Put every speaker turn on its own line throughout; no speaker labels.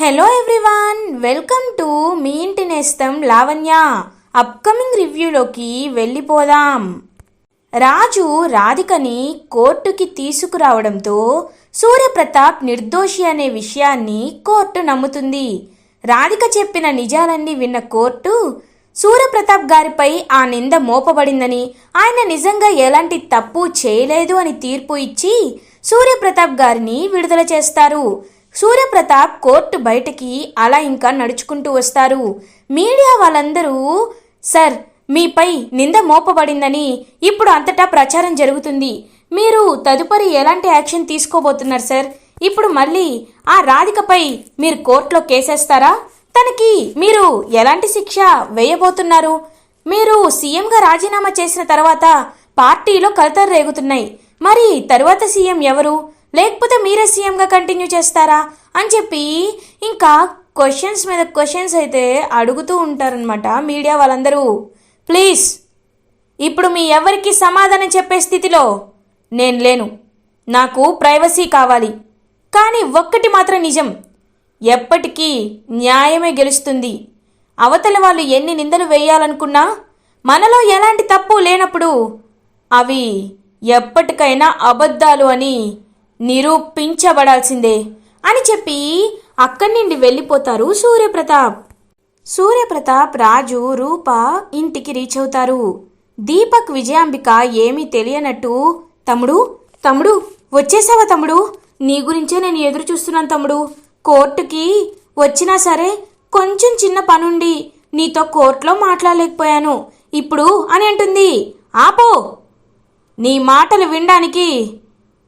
Hello everyone welcome to మీ ఇంటి నేస్తం లావణ్య. అప్కమింగ్ రివ్యూలోకి వెళ్ళిపోదాం. రాజు రాధికని కోర్టుకి తీసుకురావడంతో సూర్యప్రతాప్ నిర్దోషి అనే విషయాన్ని కోర్టు నమ్ముతుంది. రాధిక చెప్పిన నిజాలన్నీ విన్న కోర్టు సూర్యప్రతాప్ గారిపై ఆ నింద మోపబడిందని ఆయన నిజంగా ఎలాంటి తప్పు చేయలేదు అని తీర్పు ఇచ్చి సూర్యప్రతాప్ గారిని విడుదల చేస్తారు. సూర్యప్రతాప్ కోర్టు బయటకి అలా ఇంకా నడుచుకుంటూ వస్తారు. మీడియా వాళ్ళందరూ సార్ మీపై నింద మోపబడిందని ఇప్పుడు అంతటా ప్రచారం జరుగుతుంది. మీరు తదుపరి ఎలాంటి యాక్షన్ తీసుకోబోతున్నారు సార్? ఇప్పుడు మళ్ళీ ఆ రాధికపై మీరు కోర్టులో కేసేస్తారా? తనకి మీరు ఎలాంటి శిక్ష వేయబోతున్నారు? మీరు సీఎంగా రాజీనామా చేసిన తర్వాత పార్టీలో కలతలు రేగుతున్నాయి. మరి తరువాత సీఎం ఎవరు? లేకపోతే మీరే సీఎంగా కంటిన్యూ చేస్తారా అని చెప్పి ఇంకా క్వశ్చన్స్ మీద క్వశ్చన్స్ అయితే అడుగుతూ ఉంటారనమాట మీడియా వాళ్ళందరూ. ప్లీజ్ ఇప్పుడు మీ ఎవరికి సమాధానం చెప్పే స్థితిలో నేను లేను. నాకు ప్రైవసీ కావాలి. కానీ ఒక్కటి మాత్రం నిజం. ఎప్పటికీ న్యాయమే గెలుస్తుంది. అవతల వాళ్ళు ఎన్ని నిందలు వేయాలనుకున్నా మనలో ఎలాంటి తప్పు లేనప్పుడు అవి ఎప్పటికైనా అబద్ధాలు అని నిరూపించబడాల్సిందే అని చెప్పి అక్కడి నుండి వెళ్ళిపోతారు సూర్యప్రతాప్. సూర్యప్రతాప్ రాజు రూప ఇంటికి రీచ్ అవుతారు. దీపక్ విజయాంబిక ఏమీ తెలియనట్టు తమ్ముడు తమ్ముడు వచ్చేసావా తమ్ముడు? నీ గురించే నేను ఎదురు చూస్తున్నాను తమ్ముడు. కోర్టుకి వచ్చినా సరే కొంచెం చిన్న పనుండి నీతో కోర్టులో మాట్లాడలేకపోయాను. ఇప్పుడు అని అంటుంది. ఆపో! నీ మాటలు వినడానికి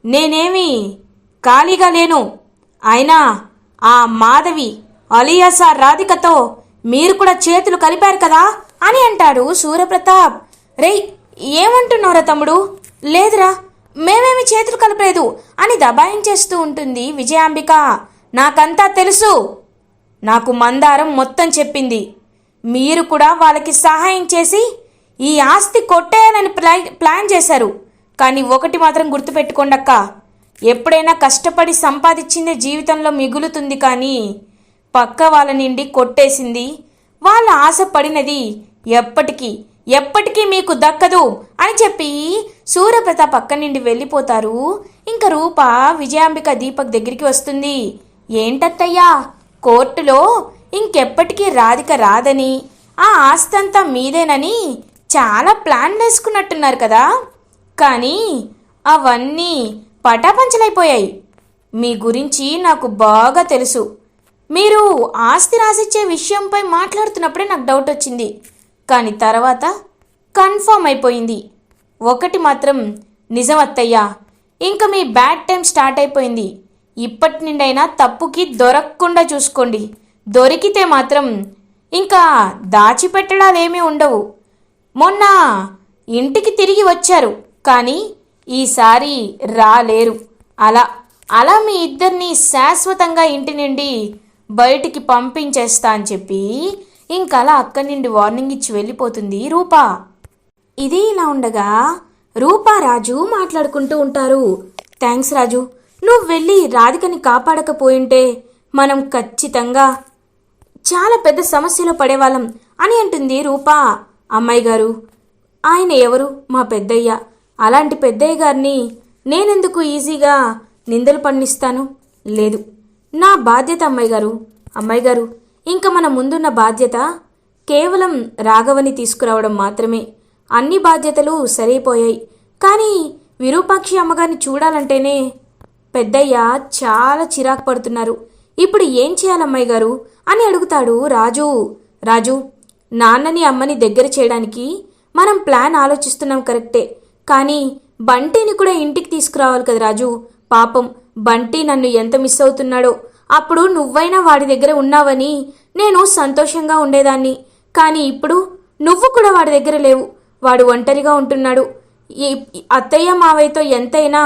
నేనేమి? ఖాళీగా లేను. అయినా ఆ మాధవి అలియాసా రాధికతో మీరు కూడా చేతులు కలిపారు కదా? అని అంటాడు సూర్యప్రతాప్ రేయ్ ఏమంటున్నారా తమ్ముడు? లేదురా మేమేమి చేతులు కలపలేదు అని దబాయించేస్తూ ఉంటుంది విజయాంబిక. నాకంతా తెలుసు. నాకు మందారం మొత్తం చెప్పింది. మీరు కూడా వాళ్ళకి సహాయం చేసి ఈ ఆస్తి కొట్టేయాలని ప్లా ప్లాన్ చేశారు. కానీ ఒకటి మాత్రం గుర్తుపెట్టుకోండక్క. ఎప్పుడైనా కష్టపడి సంపాదించిందే జీవితంలో మిగులుతుంది కానీ పక్క వాళ్ళ నిండి కొట్టేసింది వాళ్ళ ఆశపడినది ఎప్పటికీ ఎప్పటికీ మీకు దక్కదు అని చెప్పి సూర్యప్రతాప్ పక్క నుండి వెళ్ళిపోతారు. ఇంకా రూప విజయాంబిక దీపక్ దగ్గరికి వస్తుంది. ఏంటత్తయ్యా కోర్టులో ఇంకెప్పటికీ రాధిక రాదని ఆ ఆస్తంతా మీదేనని చాలా ప్లాన్ వేసుకున్నట్టున్నారు కదా. కానీ అవన్నీ పటాపంచలైపోయాయి. మీ గురించి నాకు బాగా తెలుసు. మీరు ఆస్తి రాసిచ్చే విషయంపై మాట్లాడుతున్నప్పుడే నాకు డౌట్ వచ్చింది. కానీ తర్వాత కన్ఫర్మ్ అయిపోయింది. ఒకటి మాత్రం నిజం అత్తయ్యా. ఇంకా మీ బ్యాడ్ టైం స్టార్ట్ అయిపోయింది. ఇప్పటి నుండైనా తప్పుకి దొరకకుండా చూసుకోండి. దొరికితే మాత్రం ఇంకా దాచిపెట్టడాలేమీ ఉండవు. మొన్న ఇంటికి తిరిగి వచ్చారు. కానీ ఈసారి రాలేరు. అలా అలా మీ ఇద్దరిని శాశ్వతంగా ఇంటి నుండి బయటికి పంపించేస్తా అని చెప్పి ఇంకలా అక్కడి నుండి వార్నింగ్ ఇచ్చి వెళ్ళిపోతుంది రూపా. ఇది ఇలా ఉండగా రూపా రాజు మాట్లాడుకుంటూ ఉంటారు. థ్యాంక్స్ రాజు. నువ్వు వెళ్ళి రాధికని కాపాడకపోయింటే మనం ఖచ్చితంగా చాలా పెద్ద సమస్యలో పడేవాళ్ళం అని అంటుంది రూపా. అమ్మాయి గారు ఆయన ఎవరు? మా పెద్దయ్య. అలాంటి పెద్దయ్య గారిని నేనెందుకు ఈజీగా నిందలు పండిస్తాను? లేదు. నా బాధ్యత అమ్మాయి గారు. అమ్మాయి గారు ఇంకా మన ముందున్న బాధ్యత కేవలం రాఘవని తీసుకురావడం మాత్రమే. అన్ని బాధ్యతలు సరైపోయాయి. కానీ విరూపాక్షి అమ్మగారిని చూడాలంటేనే పెద్దయ్య చాలా చిరాకు పడుతున్నారు. ఇప్పుడు ఏం చేయాలమ్మాయి గారు? అని అడుగుతాడు రాజు. రాజు నాన్నని అమ్మని దగ్గర చేయడానికి మనం ప్లాన్ ఆలోచిస్తున్నాం కరెక్టే. కానీ బంటిని కూడా ఇంటికి తీసుకురావాలి కదా రాజు. పాపం బంటి నన్ను ఎంత మిస్ అవుతున్నాడో. అప్పుడు నువ్వైనా వాడి దగ్గర ఉన్నావని నేను సంతోషంగా ఉండేదాన్ని. కానీ ఇప్పుడు నువ్వు కూడా వాడి దగ్గర లేవు. వాడు ఒంటరిగా ఉంటున్నాడు. ఈ అత్తయ్య మావయ్యతో ఎంతైనా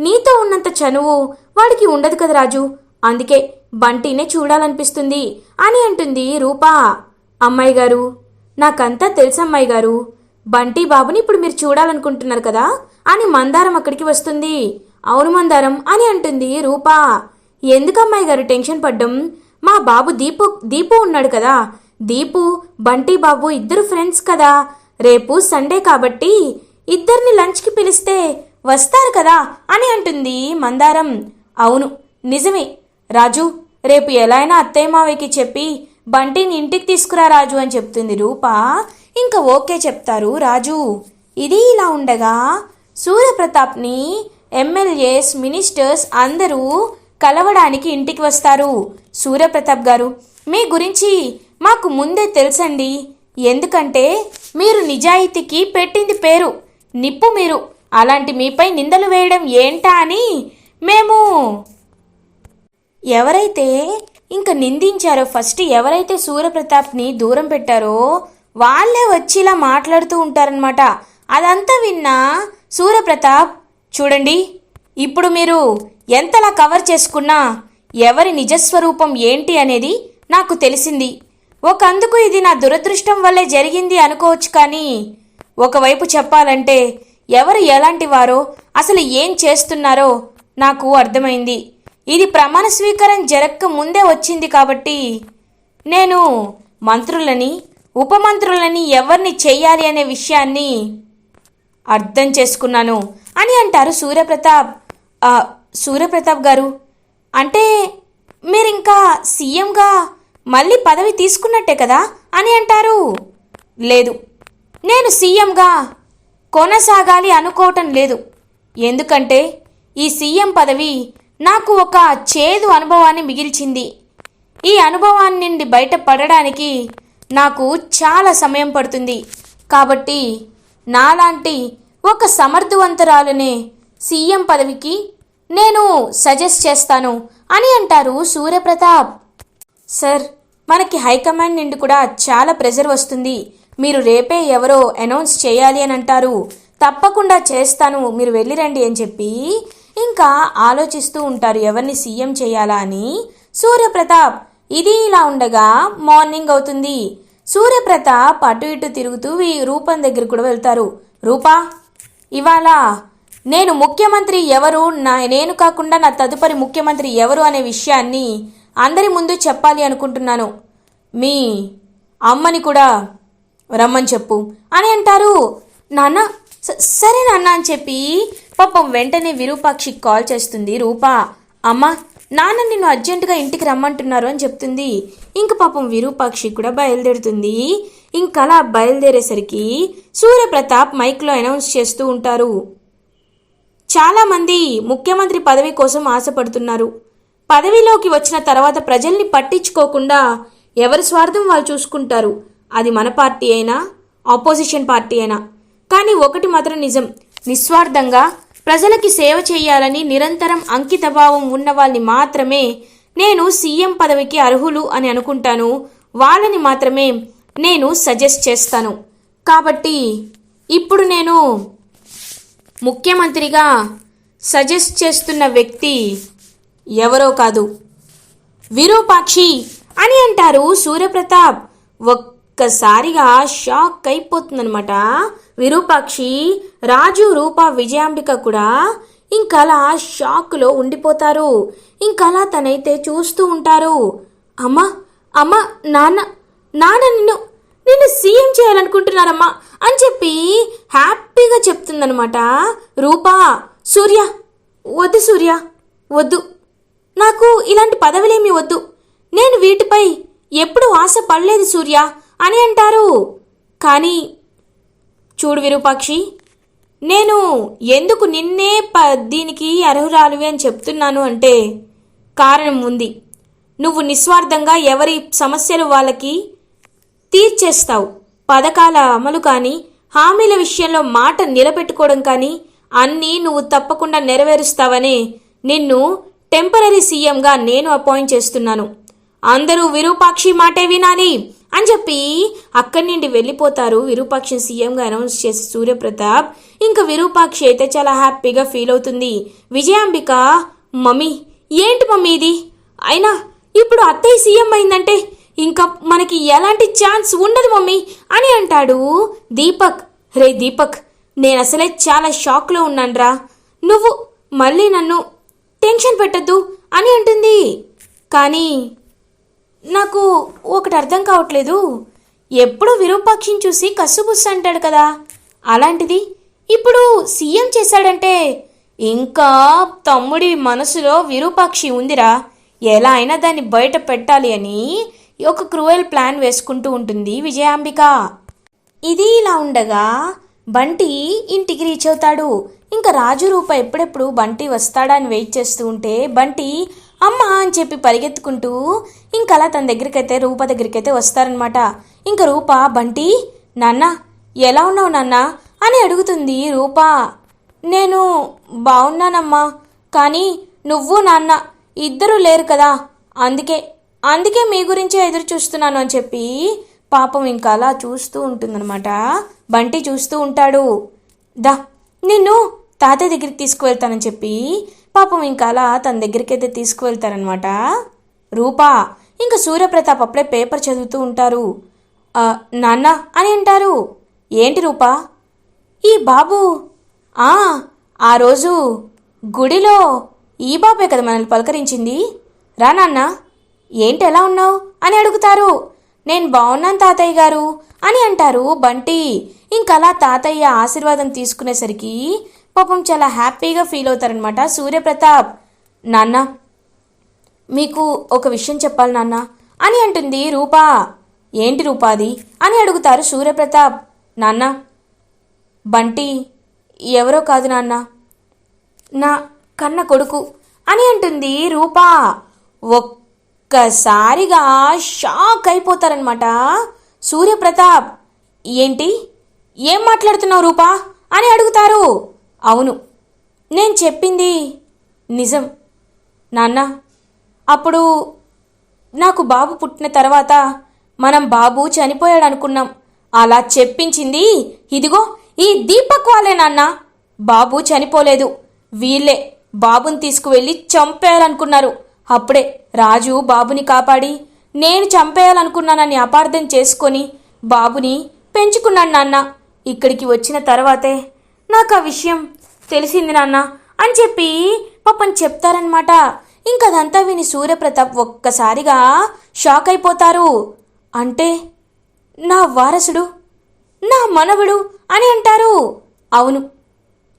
నీతో ఉన్నంత చనువు వాడికి ఉండదు కదా రాజు. అందుకే బంటినే చూడాలనిపిస్తుంది అని అంటుంది రూపా. అమ్మాయి గారు నాకంతా తెలుసమ్మాయి గారు బంటి బాబుని ఇప్పుడు మీరు చూడాలనుకుంటున్నారు కదా? అని మందారం అక్కడికి వస్తుంది. అవును మందారం అని అంటుంది రూపా. ఎందుకమ్మాయి గారు టెన్షన్ పడ్డం? మా బాబు దీపు దీపు ఉన్నాడు కదా. దీపు బంటి బాబు ఇద్దరు ఫ్రెండ్స్ కదా. రేపు సండే కాబట్టి ఇద్దరిని లంచ్కి పిలిస్తే వస్తారు కదా? అని అంటుంది మందారం. అవును నిజమే. రాజు రేపు ఎలా అయినా అత్తయ్య మావయ్యకి చెప్పి బంటిని ఇంటికి తీసుకురా రాజు అని చెప్తుంది రూప. ఇంకా ఓకే చెప్తారు రాజు. ఇది ఇలా ఉండగా సూర్యప్రతాప్ని ఎమ్మెల్యేస్ మినిస్టర్స్ అందరూ కలవడానికి ఇంటికి వస్తారు. సూర్యప్రతాప్ గారు మీ గురించి మాకు ముందే తెలుసండి. ఎందుకంటే మీరు నిజాయితీకి పెట్టింది పేరు నిప్పు మీరు. అలాంటి మీపై నిందలు వేయడం ఏంటా అని మేము ఎవరైతే ఇంకా నిందించారో ఫస్ట్ ఎవరైతే సూర్యప్రతాప్ని దూరం పెట్టారో వాళ్ళే వచ్చి ఇలా మాట్లాడుతూ ఉంటారనమాట అదంతా విన్నా సూర్యప్రతాప్ చూడండి ఇప్పుడు మీరు ఎంతలా కవర్ చేసుకున్నా ఎవరి నిజస్వరూపం ఏంటి అనేది నాకు తెలిసింది. ఒక అందుకు ఇది నా దురదృష్టం వల్లే జరిగింది అనుకోవచ్చు కానీ ఒకవైపు చెప్పాలంటే ఎవరు ఎలాంటి వారో అసలు ఏం చేస్తున్నారో నాకు అర్థమైంది. ఇది ప్రమాణ స్వీకారం జరగక ముందే వచ్చింది కాబట్టి నేను మంత్రులని ఉపమంత్రులని ఎవరిని చెయ్యాలి అనే విషయాన్ని అర్థం చేసుకున్నాను. అని అంటారు సూర్యప్రతాప్. సూర్యప్రతాప్ గారు. అంటే మీరింకా సీఎంగా మళ్ళీ పదవి తీసుకున్నట్టే కదా అని అంటారు. లేదు. నేను సీఎంగా కొనసాగాలి అనుకోవటం లేదు. ఎందుకంటే ఈ సీఎం పదవి నాకు ఒక చేదు అనుభవాన్ని మిగిల్చింది. ఈ అనుభవాన్ని నుండి బయటపడడానికి నాకు చాలా సమయం పడుతుంది. కాబట్టి నాలాంటి ఒక సమర్థవంతురాలునే సీఎం పదవికి నేను సజెస్ట్ చేస్తాను అని అంటారు సూర్యప్రతాప్. సార్ మనకి హైకమాండ్ నుండి కూడా చాలా ప్రెజర్ వస్తుంది. మీరు రేపే ఎవరో అనౌన్స్ చేయాలి అని అంటారు. తప్పకుండా చేస్తాను మీరు వెళ్ళిరండి అని చెప్పి ఇంకా ఆలోచిస్తూ ఉంటారు ఎవరిని సీఎం చేయాలా అని సూర్యప్రతాప్. ఇది ఇలా ఉండగా మార్నింగ్ అవుతుంది. సూర్యప్రతాప్ అటు ఇటు తిరుగుతూ ఈ రూపం దగ్గర కూడా వెళ్తారు. రూపా ఇవాళ నేను ముఖ్యమంత్రి ఎవరు? నా నేను కాకుండా నా తదుపరి ముఖ్యమంత్రి ఎవరు అనే విషయాన్ని అందరి ముందు చెప్పాలి అనుకుంటున్నాను. మీ అమ్మని కూడా రమ్మని చెప్పు. అని అంటారు. నాన్న "స- సరే నాన్న అని చెప్పి పాపం వెంటనే విరూపాక్షి కాల్ చేస్తుంది రూపా. అమ్మ నాన్న నిన్ను అర్జెంటుగా ఇంటికి రమ్మంటున్నారు అని చెప్తుంది. ఇంక పాపం విరూపాక్షి కూడా బయలుదేరుతుంది. ఇంకలా బయలుదేరేసరికి సూర్యప్రతాప్ మైక్లో అనౌన్స్ చేస్తూ ఉంటారు. చాలామంది ముఖ్యమంత్రి పదవి కోసం ఆశపడుతున్నారు. పదవిలోకి వచ్చిన తర్వాత ప్రజల్ని పట్టించుకోకుండా ఎవరి స్వార్థం వాళ్ళు చూసుకుంటారు. అది మన పార్టీ అయినా ఆపోజిషన్ పార్టీ అయినా. కానీ ఒకటి మాత్రం నిజం నిస్వార్థంగా ప్రజలకి సేవ చేయాలని నిరంతరం అంకితభావం ఉన్న వాళ్ళని మాత్రమే నేను సీఎం పదవికి అర్హులు అని అనుకుంటాను. వాళ్ళని మాత్రమే నేను సజెస్ట్ చేస్తాను. కాబట్టి ఇప్పుడు నేను ముఖ్యమంత్రిగా సజెస్ట్ చేస్తున్న వ్యక్తి ఎవరో కాదు. విరూపాక్షి అని అంటారు సూర్యప్రతాప్. ఒక్కసారిగా షాక్ అయిపోతుందనమాట విరూపాక్షి రాజు రూప విజయాంబిక కూడా ఇంకలా షాక్లో ఉండిపోతారు. ఇంకలా తనైతే చూస్తూ ఉంటారు. అమ్మా అమ్మ నాన్న నాన్న నిన్ను నిన్ను సీఎం చేయాలనుకుంటున్నారమ్మా అని చెప్పి హ్యాపీగా చెప్తుందనమాట రూపా సూర్య వద్దు సూర్య వద్దు. నాకు ఇలాంటి పదవులేమీ వద్దు. నేను వీటిపై ఎప్పుడు ఆశ పడలేదు సూర్య. అని అంటారు. కానీ చూడు విరూపాక్షి నేను ఎందుకు నిన్నే ప దీనికి అర్హురాలివి అని చెప్తున్నాను అంటే కారణం ఉంది. నువ్వు నిస్వార్థంగా ఎవరి సమస్యలు వాళ్ళకి తీర్చేస్తావు. పథకాల అమలు కానీ హామీల విషయంలో మాట నిలబెట్టుకోవడం కానీ అన్నీ నువ్వు తప్పకుండా నెరవేరుస్తావనే నిన్ను టెంపరీ సీఎంగా నేను అపాయింట్ చేస్తున్నాను. అందరూ విరూపాక్షి మాటే వినాలి. అని చెప్పి అక్కడి నుండి వెళ్ళిపోతారు. విరూపాక్షి సీఎంగా అనౌన్స్ చేసి సూర్యప్రతాప్. ఇంకా విరూపాక్షి అయితే చాలా హ్యాపీగా ఫీల్ అవుతుంది. విజయాంబిక మమ్మీ ఏంటి మమ్మీ ఇది? అయినా ఇప్పుడు అత్తయ్య సీఎం అయిందంటే ఇంకా మనకి ఎలాంటి ఛాన్స్ ఉండదు మమ్మీ అని అంటాడు దీపక్. రే దీపక్ నేను అసలే చాలా షాక్లో ఉన్నాన్రా. నువ్వు మళ్ళీ నన్ను టెన్షన్ పెట్టద్దు అని అంటుంది. కానీ నాకు ఒకటి అర్థం కావట్లేదు. ఎప్పుడు విరూపాక్షిని చూసి కస్సుబుస్సు అంటాడు కదా. అలాంటిది ఇప్పుడు సీఎం చేశాడంటే ఇంకా తమ్ముడి మనసులో విరూపాక్షి ఉందిరా. ఎలా అయినా దాన్ని బయట పెట్టాలి అని ఒక క్రూయల్ ప్లాన్ వేసుకుంటూ ఉంటుంది విజయాంబిక. ఇది ఇలా ఉండగా బంటి ఇంటికి రీచ్ అవుతాడు. ఇంకా రాజు రూప ఎప్పుడెప్పుడు బంటి వస్తాడా అని వెయిట్ చేస్తూ ఉంటే బంటి అమ్మ అని చెప్పి పరిగెత్తుకుంటూ ఇంకా అలా తన దగ్గరికైతే రూప దగ్గరికైతే వస్తారనమాట ఇంకా రూప బంటి నాన్న ఎలా ఉన్నావు నాన్న? అని అడుగుతుంది రూప. నేను బాగున్నానమ్మా కానీ నువ్వు నాన్న ఇద్దరూ లేరు కదా అందుకే అందుకే మీ గురించే ఎదురు చూస్తున్నాను అని చెప్పి పాపం ఇంకా అలా చూస్తూ ఉంటుందన్నమాట. బంటి చూస్తూ ఉంటాడు. దా నిన్ను తాతయ్య దగ్గరికి తీసుకువెళ్తానని చెప్పి పాపం ఇంకా అలా తన దగ్గరికి అయితే తీసుకువెళ్తారనమాట రూపా ఇంకా సూర్యప్రతాప్ అప్పుడే పేపర్ చదువుతూ ఉంటారు. నాన్న అని అంటారు. ఏంటి రూపా? ఈ బాబు. ఆ ఆ రోజు గుడిలో ఈ బాబే కదా మనల్ని పలకరించింది. రా నాన్న. ఏంటి ఎలా ఉన్నావు? అని అడుగుతారు. నేను బాగున్నాను తాతయ్య గారు అని అంటారు బంటి. ఇంకలా తాతయ్య ఆశీర్వాదం తీసుకునేసరికి పాపం చాలా హ్యాపీగా ఫీల్ అవుతారనమాట సూర్యప్రతాప్. నాన్న మీకు ఒక విషయం చెప్పాలి నాన్న. అని అంటుంది రూపా. ఏంటి రూపాది అని అడుగుతారు సూర్యప్రతాప్. నాన్న. బంటి ఎవరో కాదు నాన్న. నా కన్న కొడుకు. అని అంటుంది రూపా. ఒక్కసారిగా షాక్ అయిపోతారనమాట సూర్యప్రతాప్. ఏంటి? ఏం మాట్లాడుతున్నావు రూపా? అని అడుగుతారు. అవును. నేను చెప్పింది నిజం. నాన్న అప్పుడు నాకు బాబు పుట్టిన తర్వాత మనం బాబు చనిపోయాడు అనుకున్నాం అలా చెప్పించింది ఇదిగో ఈ దీపక్ వాళ్ళే నాన్న. బాబు చనిపోలేదు. వీళ్ళే బాబుని తీసుకువెళ్ళి చంపేయాలనుకున్నారు. అప్పుడే రాజు బాబుని కాపాడి నేను చంపేయాలనుకున్నానని అపార్థం చేసుకొని బాబుని పెంచుకున్నాను నాన్న. ఇక్కడికి వచ్చిన తర్వాతే నాకు ఆ విషయం తెలిసింది నాన్న అని చెప్పి పాపం చెప్తారనమాట ఇంకదంతా విని సూర్యప్రతాప్ ఒక్కసారిగా షాక్ అయిపోతారు అంటే నా వారసుడు నా మనవడు అని అంటారు. అవును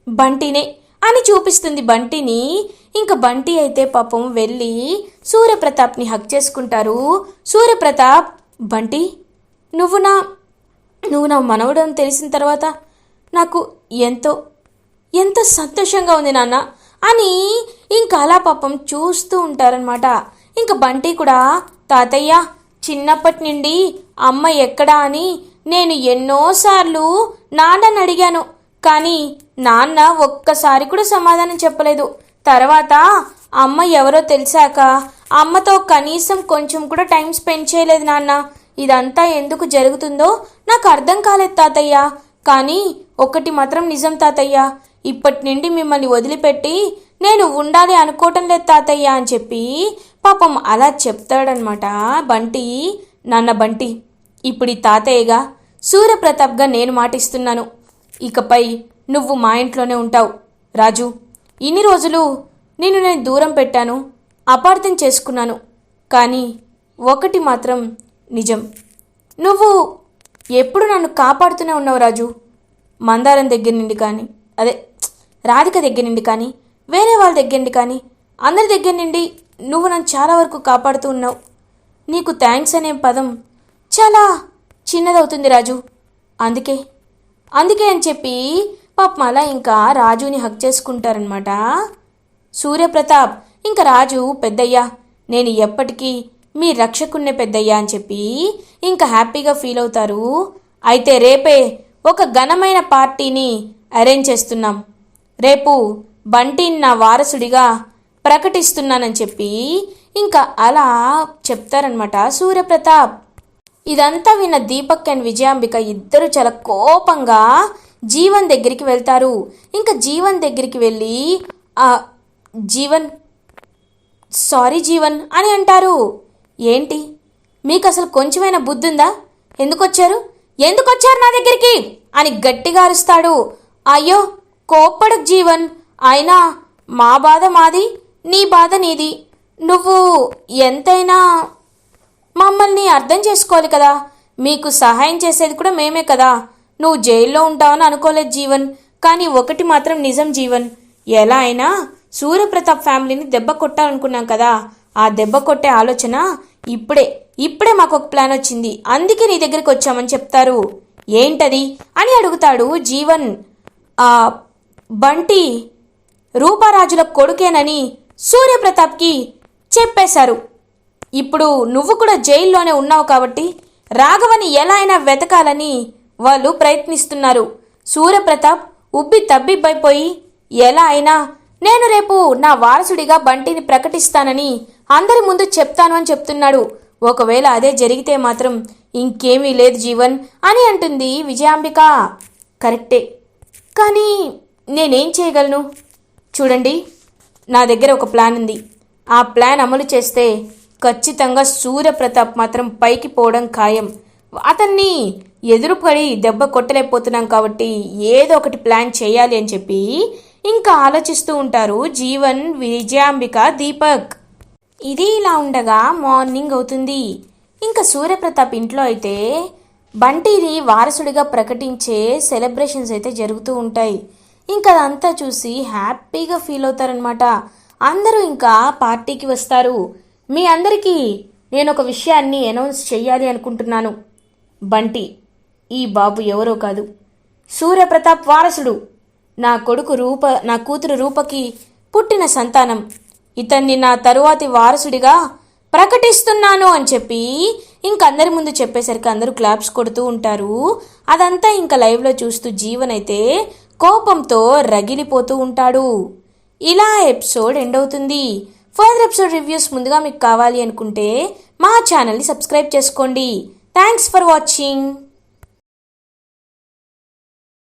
బంటినే అని చూపిస్తుంది బంటిని. ఇంక బంటి అయితే పాపం వెళ్ళి సూర్యప్రతాప్ని హక్ చేసుకుంటారు. సూర్యప్రతాప్ బంటి నువ్వు నా నువ్వు నా మనవడు అని తెలిసిన తర్వాత నాకు ఎంతో ఎంతో సంతోషంగా ఉంది నాన్న. అని ఇంకా అలా పాపం చూస్తూ ఉంటారనమాట ఇంకా బంటి కూడా తాతయ్య చిన్నప్పటి నుండి అమ్మ ఎక్కడా అని నేను ఎన్నోసార్లు నాన్నని అడిగాను. కానీ నాన్న ఒక్కసారి కూడా సమాధానం చెప్పలేదు. తర్వాత అమ్మ ఎవరో తెలిసాక అమ్మతో కనీసం కొంచెం కూడా టైం స్పెండ్ చేయలేదు నాన్న. ఇదంతా ఎందుకు జరుగుతుందో నాకు అర్థం కాలేదు తాతయ్య. కానీ ఒకటి మాత్రం నిజం తాతయ్య. ఇప్పటి నుండి మిమ్మల్ని వదిలిపెట్టి నేను ఉండాలి అనుకోవటం లేదు తాతయ్య అని చెప్పి పాపం అలా చెప్తాడనమాట బంటి నాన్న బంటి ఇప్పుడు ఈ తాతయ్యగా సూర్యప్రతాప్గా నేను మాటిస్తున్నాను. ఇకపై నువ్వు మా ఇంట్లోనే ఉంటావు. రాజు ఇన్ని రోజులు నిన్ను నేను దూరం పెట్టాను అపార్థం చేసుకున్నాను. కానీ ఒకటి మాత్రం నిజం. నువ్వు ఎప్పుడు నన్ను కాపాడుతూనే ఉన్నావు రాజు? మందారం దగ్గర నుండి కానీ అదే రాధిక దగ్గర నుండి కానీ వేరే వాళ్ళ దగ్గర నుండి కానీ అందరి దగ్గర నుండి నువ్వు నన్ను చాలా వరకు కాపాడుతూ ఉన్నావు. నీకు థ్యాంక్స్ అనే పదం చాలా చిన్నదవుతుంది రాజు. అందుకే అందుకే అని చెప్పి పాపం అలా ఇంకా రాజుని హక్ చేసుకుంటారనమాట సూర్యప్రతాప్ ఇంకా రాజు పెద్దయ్యా నేను ఎప్పటికీ మీ రక్షకున్నే పెద్దయ్యా అని చెప్పి ఇంకా హ్యాపీగా ఫీల్ అవుతారు. అయితే రేపే ఒక ఘనమైన పార్టీని అరేంజ్ చేస్తున్నాం. రేపు బంటిని నా వారసుడిగా ప్రకటిస్తున్నానని చెప్పి ఇంకా అలా చెప్తారనమాట సూర్యప్రతాప్. ఇదంతా విన్న దీపక్ అండ్ విజయాంబిక ఇద్దరు చాలా కోపంగా జీవన్ దగ్గరికి వెళ్తారు. ఇంకా జీవన్ దగ్గరికి వెళ్ళి "ఆ, జీవన్ సారీ జీవన్ అని అంటారు. ఏంటి? మీకు అసలు కొంచెమైనా బుద్ధి ఉందా ఎందుకు వచ్చారు ఎందుకొచ్చారు నా దగ్గరికి? అని గట్టిగా అరుస్తాడు. అయ్యో కోప్పడకు జీవన్. అయినా మా బాధ మాది నీ బాధ నీది. నువ్వు ఎంతైనా మమ్మల్ని అర్థం చేసుకోవాలి కదా. మీకు సహాయం చేసేది కూడా మేమే కదా. నువ్వు జైల్లో ఉంటావని అనుకోలేదు జీవన్. కానీ ఒకటి మాత్రం నిజం జీవన్. ఎలా అయినా సూర్యప్రతాప్ ఫ్యామిలీని దెబ్బ కొట్టాలనుకున్నాం కదా. ఆ దెబ్బ కొట్టే ఆలోచన ఇప్పుడే. ఇప్పుడే మాకు ఒక ప్లాన్ వచ్చింది. అందుకే నీ దగ్గరికి వచ్చామని చెప్తారు. ఏంటది? అని అడుగుతాడు జీవన్. ఆ బంటి రూపారాజుల కొడుకేనని సూర్యప్రతాప్కి చెప్పేశారు. ఇప్పుడు నువ్వు కూడా జైల్లోనే ఉన్నావు కాబట్టి రాఘవని ఎలా అయినా వెతకాలని వాళ్ళు ప్రయత్నిస్తున్నారు. సూర్యప్రతాప్ ఉబ్బి తబ్బిబ్బైపోయి ఎలా అయినా నేను రేపు నా వారసుడిగా బంటిని ప్రకటిస్తానని అందరి ముందు చెప్తాను అని చెప్తున్నాడు. ఒకవేళ అదే జరిగితే మాత్రం ఇంకేమీ లేదు జీవన్ అని అంటుంది విజయాంబిక. కరెక్టే. కానీ నేనేం చేయగలను? చూడండి నా దగ్గర ఒక ప్లాన్ ఉంది. ఆ ప్లాన్ అమలు చేస్తే ఖచ్చితంగా సూర్యప్రతాప్ మాత్రం పైకి పోవడం ఖాయం. అతన్ని ఎదురుపడి దెబ్బ కొట్టలేకపోతున్నాం కాబట్టి ఏదో ఒకటి ప్లాన్ చేయాలి అని చెప్పి ఇంకా ఆలోచిస్తూ ఉంటారు జీవన్ విజయాంబిక దీపక్. ఇది ఇలా ఉండగా మార్నింగ్ అవుతుంది. ఇంకా సూర్యప్రతాప్ ఇంట్లో అయితే బంటిని వారసుడిగా ప్రకటించే సెలబ్రేషన్స్ అయితే జరుగుతూ ఉంటాయి. ఇంకా అదంతా చూసి హ్యాపీగా ఫీల్ అవుతారనమాట అందరూ ఇంకా పార్టీకి వస్తారు. మీ అందరికీ నేను ఒక విషయాన్ని అనౌన్స్ చెయ్యాలి అనుకుంటున్నాను. బంటి ఈ బాబు ఎవరో కాదు. సూర్యప్రతాప్ వారసుడు. నా కొడుకు రూప నా కూతురు రూపకి పుట్టిన సంతానం. ఇతన్ని నా తరువాతి వారసుడిగా ప్రకటిస్తున్నాను అని చెప్పి ఇంక అందరి ముందు చెప్పేసరికి అందరూ క్లాప్స్ కొడుతూ ఉంటారు. అదంతా ఇంకా లైవ్లో చూస్తూ జీవన్ అయితే కోపంతో రగిలిపోతూ ఉంటాడు. ఇలా ఎపిసోడ్ ఎండ్ అవుతుంది. ఫర్దర్ ఎపిసోడ్ రివ్యూస్ ముందుగా మీకు కావాలి అనుకుంటే మా ఛానల్ని సబ్స్క్రైబ్ చేసుకోండి. Thanks for watching.